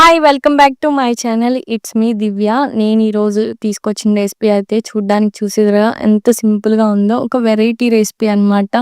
Hi welcome back to my channel it's me Divya నేను ఈరోజు తీసుకొచ్చిన రెసిపీ అయితే చూడ్డానికి చూసేదిగా ఎంత సింపుల్గా ఉందో. ఒక వెరైటీ రెసిపీ అన్నమాట.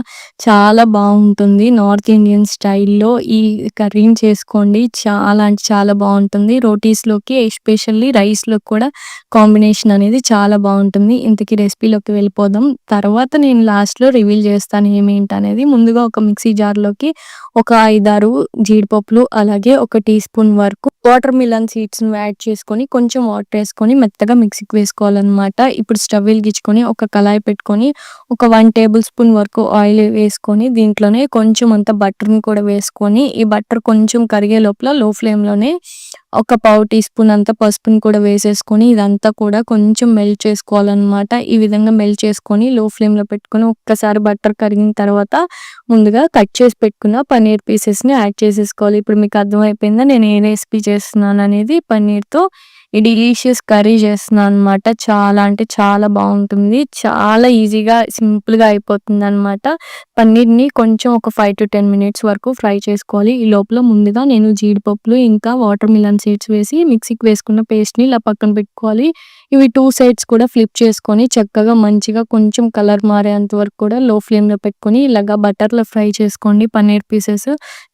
చాలా బాగుంటుంది. నార్త్ ఇండియన్ స్టైల్లో ఈ కర్రీని చేసుకోండి. చాలా అంటే చాలా బాగుంటుంది. రోటీస్లోకి ఎస్పెషల్లీ రైస్లో కూడా కాంబినేషన్ అనేది చాలా బాగుంటుంది. ఇంతకీ రెసిపీలోకి వెళ్ళిపోదాం. తర్వాత నేను లాస్ట్లో రివీల్ చేస్తాను ఏమేంటి అనేది. ముందుగా ఒక మిక్సీ జార్లోకి ఒక ఐదారు జీడిపప్పులు అలాగే ఒక టీ స్పూన్ వరకు వాటర్ మిలన్ సీడ్స్ను యాడ్ చేసుకొని కొంచెం వాటర్ వేసుకొని మెత్తగా మిక్సీకి వేసుకోవాలన్నమాట. ఇప్పుడు స్టవ్ వెలిగించుకొని ఒక కళాయి పెట్టుకొని ఒక వన్ టేబుల్ స్పూన్ వరకు ఆయిల్ వేసుకొని దీంట్లోనే కొంచెం అంత బటర్ని కూడా వేసుకొని ఈ బటర్ కొంచెం కరిగే లోపల లో ఫ్లేమ్లోనే ఒక పావు టీ స్పూన్ అంత పసుపుని కూడా వేసేసుకొని ఇదంతా కూడా కొంచెం మెల్ట్ చేసుకోవాలన్నమాట. ఈ విధంగా మెల్ట్ చేసుకొని లో ఫ్లేమ్లో పెట్టుకొని ఒక్కసారి బటర్ కరిగిన తర్వాత ముందుగా కట్ చేసి పెట్టుకున్న పన్నీర్ పీసెస్ని యాడ్ చేసేసుకోవాలి. ఇప్పుడు మీకు అర్థమైపోయిందా? నేను ఏ రెసిపీ చేస్తున్నాను అనేది పన్నీర్తో ఈ డిలీషియస్ కర్రీ చేస్తున్నాను అనమాట చాలా అంటే చాలా బాగుంటుంది. చాలా ఈజీగా సింపుల్గా అయిపోతుంది అనమాట పన్నీర్ని కొంచెం ఒక ఫైవ్ టు టెన్ మినిట్స్ వరకు ఫ్రై చేసుకోవాలి. ఈ లోపల ముందుగా నేను జీడిపప్పులు ఇంకా వాటర్ మిలన్ సీడ్స్ వేసి మిక్సీకి వేసుకున్న పేస్ట్ని ఇలా పక్కన పెట్టుకోవాలి. ఇవి టూ సైడ్స్ కూడా ఫ్లిప్ చేసుకొని చక్కగా మంచిగా కొంచెం కలర్ మారేంత వరకు కూడా లో ఫ్లేమ్లో పెట్టుకొని ఇలాగా బటర్లో ఫ్రై చేసుకోండి. పన్నీర్ పీసెస్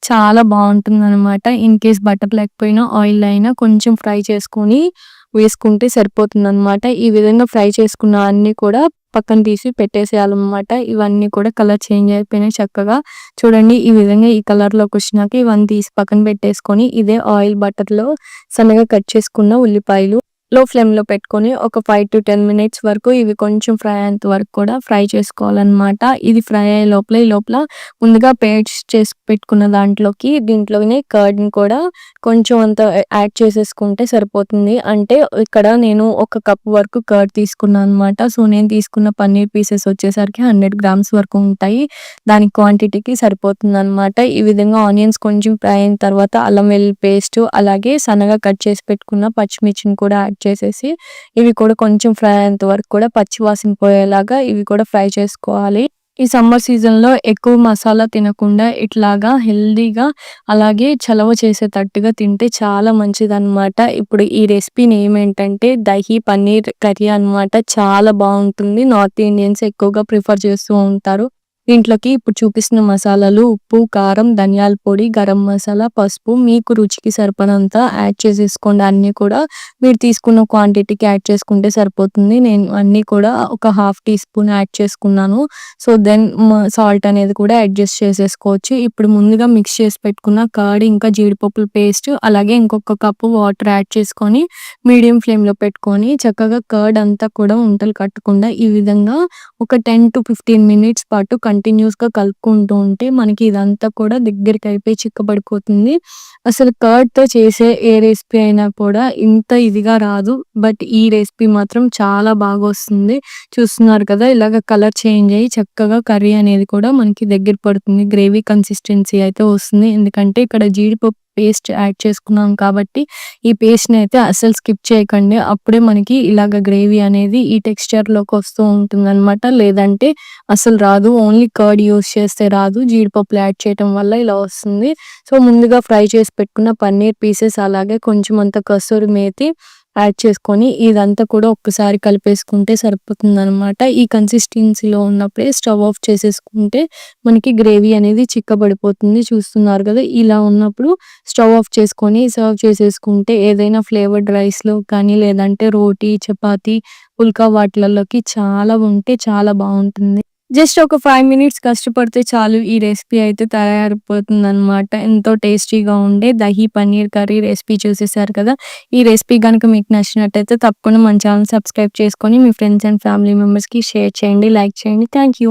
చాలా బాగుంటుంది అనమాట ఇన్ కేస్ బటర్ లేకపోయినా ఆయిల్ అయినా కొంచెం ఫ్రై చేసుకొని వేసుకుంటే సరిపోతుంది అనమాట ఈ విధంగా ఫ్రై చేసుకున్న అన్నీ కూడా పక్కన తీసి పెట్టేసేయాలన్నమాట. ఇవన్నీ కూడా కలర్ చేంజ్ అయిపోయినాయి చక్కగా. చూడండి ఈ విధంగా ఈ కలర్లోకి వచ్చినాక ఇవన్నీ తీసి పక్కన పెట్టేసుకొని ఇదే ఆయిల్ బటర్లో సన్నగా కట్ చేసుకున్న ఉల్లిపాయలు. లో ఫ్లేమ్లో పెట్టుకొని ఒక ఫైవ్ టు టెన్ మినిట్స్ వరకు ఇవి కొంచెం ఫ్రై అయ్యేంత వరకు కూడా ఫ్రై చేసుకోవాలన్నమాట. ఇది ఫ్రై అయ్యే లోపల ఈ లోపల ముందుగా పేస్ట్ చేసి పెట్టుకున్న దాంట్లోకి దీంట్లోనే కర్డ్ని కూడా కొంచెం అంత యాడ్ చేసేసుకుంటే సరిపోతుంది. అంటే ఇక్కడ నేను ఒక కప్ వరకు కర్డ్ తీసుకున్నాను అనమాట సో నేను తీసుకున్న పన్నీర్ పీసెస్ వచ్చేసరికి హండ్రెడ్ గ్రామ్స్ వరకు ఉంటాయి. దాని క్వాంటిటీకి సరిపోతుంది అనమాట ఈ విధంగా ఆనియన్స్ కొంచెం ఫ్రై అయిన తర్వాత అల్లం వెల్లుల్లి పేస్ట్ అలాగే సన్నగా కట్ చేసి పెట్టుకున్న పచ్చిమిర్చిని కూడా యాడ్ చేసేసి ఇవి కూడా కొంచెం ఫ్రై అయ్యేంత వరకు కూడా పచ్చివాసన పోయేలాగా ఇవి కూడా ఫ్రై చేసుకోవాలి. ఈ సమ్మర్ సీజన్లో ఎక్కువ మసాలా తినకుండా ఇట్లాగా హెల్దీగా అలాగే చలవ చేసేటట్టుగా తింటే చాలా మంచిది అనమాట ఇప్పుడు ఈ రెసిపీ నేమ్ ఏంటంటే దహీ పన్నీర్ కర్రీ అన్నమాట. చాలా బాగుంటుంది. నార్త్ ఇండియన్స్ ఎక్కువగా ప్రిఫర్ చేస్తూ ఉంటారు. దీంట్లోకి ఇప్పుడు చూపిస్తున్న మసాలాలు ఉప్పు కారం ధనియాల పొడి గరం మసాలా పసుపు మీకు రుచికి సరిపడంత యాడ్ చేసేసుకోండి. అన్నీ కూడా మీరు తీసుకున్న క్వాంటిటీకి యాడ్ చేసుకుంటే సరిపోతుంది. నేను అన్నీ కూడా ఒక హాఫ్ టీ స్పూన్ యాడ్ చేసుకున్నాను. సో దెన్ సాల్ట్ అనేది కూడా అడ్జస్ట్ చేసేసుకోవచ్చు. ఇప్పుడు ముందుగా మిక్స్ చేసి పెట్టుకున్న కర్డ్ ఇంకా జీడిపప్పుల పేస్ట్ అలాగే ఇంకొక కప్పు వాటర్ యాడ్ చేసుకొని మీడియం ఫ్లేమ్లో పెట్టుకొని చక్కగా కర్డ్ అంతా కూడా ఉంటలు కట్టకుండా ఈ విధంగా ఒక టెన్ టు ఫిఫ్టీన్ మినిట్స్ పాటు కంటిన్యూస్గా కలుపుకుంటూ ఉంటే మనకి ఇదంతా కూడా దగ్గరికి అయిపోయి చిక్కబడిపోతుంది. అసలు కర్డ్తో చేసే ఏ రెసిపీ అయినా కూడా ఇంత ఇదిగా రాదు. బట్ ఈ రెసిపీ మాత్రం చాలా బాగా వస్తుంది. చూస్తున్నారు కదా ఇలాగ కలర్ చేంజ్ అయ్యి చక్కగా కర్రీ అనేది కూడా మనకి దగ్గర పడుతుంది. గ్రేవీ కన్సిస్టెన్సీ అయితే వస్తుంది. ఎందుకంటే ఇక్కడ జీడిపప్పు పేస్ట్ యాడ్ చేసుకున్నాం కాబట్టి ఈ పేస్ట్ని అయితే అసలు స్కిప్ చేయకండి. అప్పుడే మనకి ఇలాగ గ్రేవీ అనేది ఈ టెక్స్చర్లోకి వస్తూ ఉంటుంది అనమాట లేదంటే అసలు రాదు. ఓన్లీ కర్డ్ యూస్ చేస్తే రాదు. జీడిపప్పులు యాడ్ చేయటం వల్ల ఇలా వస్తుంది. సో ముందుగా ఫ్రై చేసి పెట్టుకున్న పన్నీర్ పీసెస్ అలాగే కొంచెం అంత కసూరి మేతి యాడ్ చేసుకొని ఇదంతా కూడా ఒక్కసారి కలిపేసుకుంటే సరిపోతుంది అనమాట ఈ కన్సిస్టెన్సీలో ఉన్నప్పుడే స్టవ్ ఆఫ్ చేసేసుకుంటే మనకి గ్రేవీ అనేది చిక్కబడిపోతుంది. చూస్తున్నారు కదా ఇలా ఉన్నప్పుడు స్టవ్ ఆఫ్ చేసుకొని సర్వ్ చేసేసుకుంటే ఏదైనా ఫ్లేవర్డ్ రైస్లో కానీ లేదంటే రోటీ చపాతీ పుల్కా వాటిలలోకి చాలా ఉంటే చాలా బాగుంటుంది. జస్ట్ ఒక ఫైవ్ మినిట్స్ కష్టపడితే చాలు ఈ రెసిపీ అయితే తయారైపోతుంది అనమాట ఎంతో టేస్టీగా ఉండే దహీ పన్నీర్ కర్రీ రెసిపీ చూసేసారు కదా. ఈ రెసిపీ కనుక మీకు నచ్చినట్టయితే తప్పకుండా మన ఛానల్ సబ్స్క్రైబ్ చేసుకొని మీ ఫ్రెండ్స్ అండ్ ఫ్యామిలీ మెంబర్స్కి షేర్ చేయండి లైక్ చేయండి. Thank you.